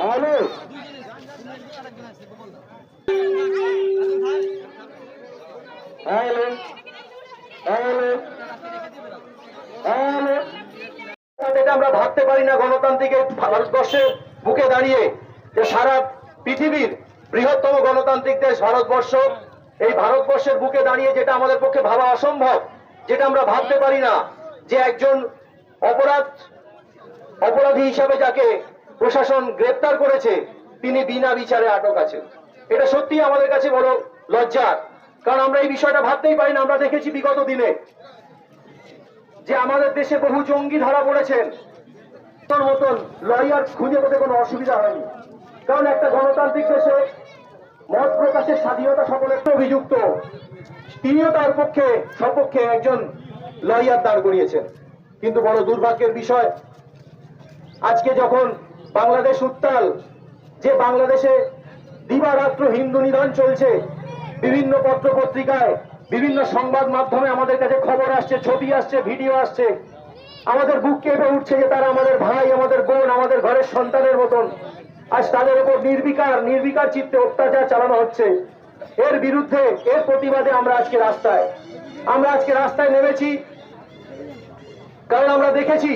Hello এটা আমরা ভাবতে পারি না গণতান্ত্রিক ভারতবর্ষের বুকে দাঁড়িয়ে যে সারা পৃথিবীর বৃহত্তম গণতান্ত্রিক দেশ ভারতবর্ষ, এই ভারতবর্ষের বুকে দাঁড়িয়ে যেটা আমাদের পক্ষে ভাবা অসম্ভব, যেটা আমরা ভাবতে পারি না যে একজন অপরাধ, অপরাধী হিসাবে যাকে প্রশাসন গ্রেপ্তার করেছে, তিনি বিনা বিচারে আটক আছেন। এটা সত্যি আমাদের কাছে বড় লজ্জার, কারণ আমরা এই বিষয়টা ভাবতেই পারি না, আমরা দেখেছি বিগত দিনে যে আমাদের দেশে বহু জঙ্গি ধরা পড়েছেন। তোর মতন লয়ার খুঁজে পেতে কোনো অসুবিধা হয়নি। কারণ একটা গণতান্ত্রিক দেশে মত প্রকাশের স্বাধীনতা সকলের তো অভিযুক্ত, তিনিও তার পক্ষে, সপক্ষে একজন লয়ার দাঁড় করিয়েছেন। কিন্তু বড় দুর্ভাগ্যের বিষয়, আজকে যখন বাংলাদেশ উত্তাল, যে বাংলাদেশে দিবারাত্র হিন্দু নিধন চলছে, বিভিন্ন পত্র পত্রিকায় বিভিন্ন সংবাদ মাধ্যমে আমাদের কাছে খবর আসছে, ছবি আসছে, ভিডিও আসছে। আমাদের বুক কেঁপে উঠছে যে তারা আমাদের ভাই, আমাদের বোন, আমাদের ঘরের সন্তানের মতন। আজ তাদের উপর নির্বিকার নির্বিকার চিত্তে অত্যাচার চালানো হচ্ছে। এর বিরুদ্ধে, এর প্রতিবাদে আমরা আজকে রাস্তায়। আমরা আজকে রাস্তায় নেমেছি, কারণ আমরা দেখেছি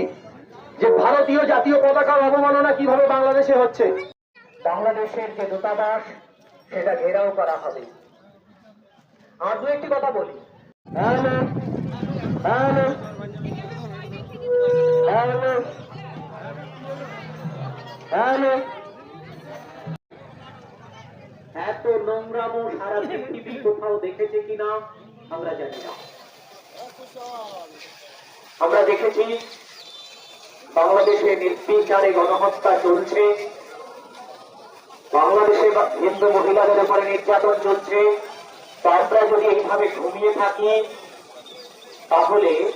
যে ভারতীয় জাতীয় পতাকার অবমাননা কীভাবে বাংলাদেশে হচ্ছে? বাংলাদেশের যে দূতাবাস সেটা ঘেরাও করা হবে। আর দু একটি কথা বলি। হ্যালো হ্যালো হ্যালো হ্যালো এত নোংরামো সারা পৃথিবী কোথাও দেখেছে কিনা আমরা জানি না। আমরা দেখেছি বাংলাদেশে নির্বিচারে গণহত্যা চলছে। বাংলাদেশে হিন্দু মহিলাদের উপরে নির্যাতন চলছে। তারপরে যদি এইভাবে ঘুমিয়ে থাকি, তাহলে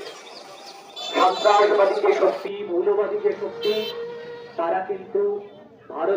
সন্ত্রাসবাদী যে শক্তি মৌলবাদী যে শক্তি তারা কিন্তু ভারত